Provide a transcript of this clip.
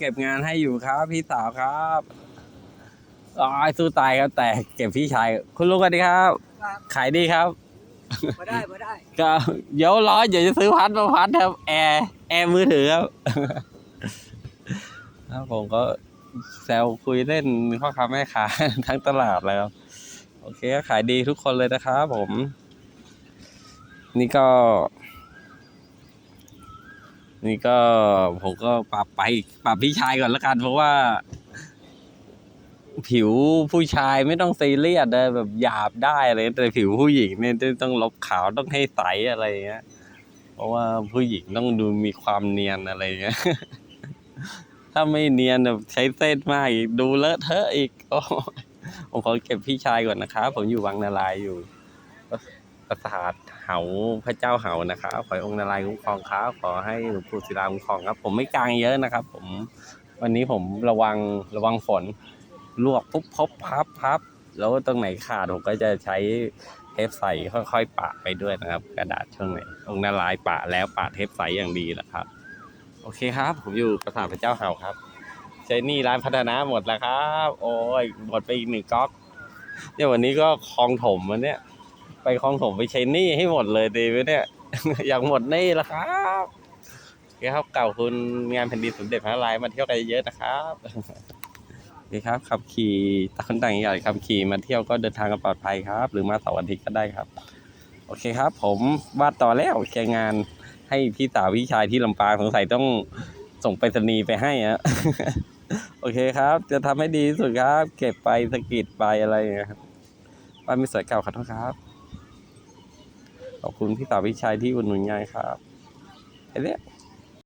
เก็บงานให้อยู่ครับ พี่สาวครับอ๋อยสู้ตายครับ แต่เก็บพี่ชาย คุณลุงกันดีครับ ครับขายดีครับมาได้มาได้ ก็เดี๋ยวร้อยเดี๋ยวจะซื้อพัดมาพัดครับ แอร์แอร์มือถือครับครับผมก็แซวคุยเล่นพ่อค้าแม่ค้าทั้งตลาดเลยครับโอเคก็ขายดีทุกคนเลยนะครับผม นี่ก็ นี่ก็ผมก็ปรับไปปรับพี่ชายก่อนละกัน เพราะว่า ผิวผู้ชายไม่ต้องซีเรียสเลยแบบหยาบได้อะไรแต่ผิวผู้หญิงเนี่ยต้องลบขาวต้องให้ใสอะไรเงี้ย เพราะว่าผู้หญิงต้องดูมีความเนียนอะไรเงี้ยถ้าไม่เนียนแบบใช้เส้นมากอีกดูเลอะเทอะอีกโอ้ผมขอเก็บพี่ชายก่อนนะครับผมอยู่วังนารายอยู่ ปราสาทเหาพระเจ้าเหานะครับขอองค์นารายณ์คุ้มครองครับขอให้หลวงปู่ศิลาคุ้มครองครับ ผมไม่กลางเยอะนะครับ ผมวันนี้ผมระวังระวังฝนลวกปุ๊บพบพับพับแล้วตรงไหนขาดผมก็จะใช้เทปใสค่อยๆปะไปด้วยนะครับ กระดาษช่วงไหนองค์นารายณ์ปะแล้วปะเทปใสอย่างดีนะครับ โอเคครับ ผมอยู่ปราสาทพระเจ้าเหาครับใช้นี่ร้านพัฒนาหมดแล้วครับ โอ้ยหมดไปอีกหนึ่งก๊อกเนี่ยวันนี้ก็คลองถมวันเนี้ย ไปคลองถมไปใช้หนี่ให้หมดเลยดีไหมเนี่ย อยากหมดหนี่แล้วครับโอเคครับเก่าคุณงานแผ่นดินสมเด็จพระนารายณ์มาเที่ยวกันเยอะนะครับโอเคครับ ขับขี่ต่างคนต่างอยากขับขี่มาเที่ยวก็เดินทางกันปลอดภัยครับ หรือมาเสาร์อาทิตย์ก็ได้ครับ โอเคครับ ผมวาดต่อแล้วแกงานให้พี่สาวพี่ชายที่ลำปางสงสัยต้องส่งไปรษณีย์ไปให้อะโอเคครับ จะทำให้ดีที่สุดครับ เก็บไปสกิดไปอะไรอย่างเงี้ยครับบ้านไม่สวยเก่าขอโทษครับ ขอบคุณพี่สาวพี่ชายที่อุดหนุนงานครับไปเนี้ย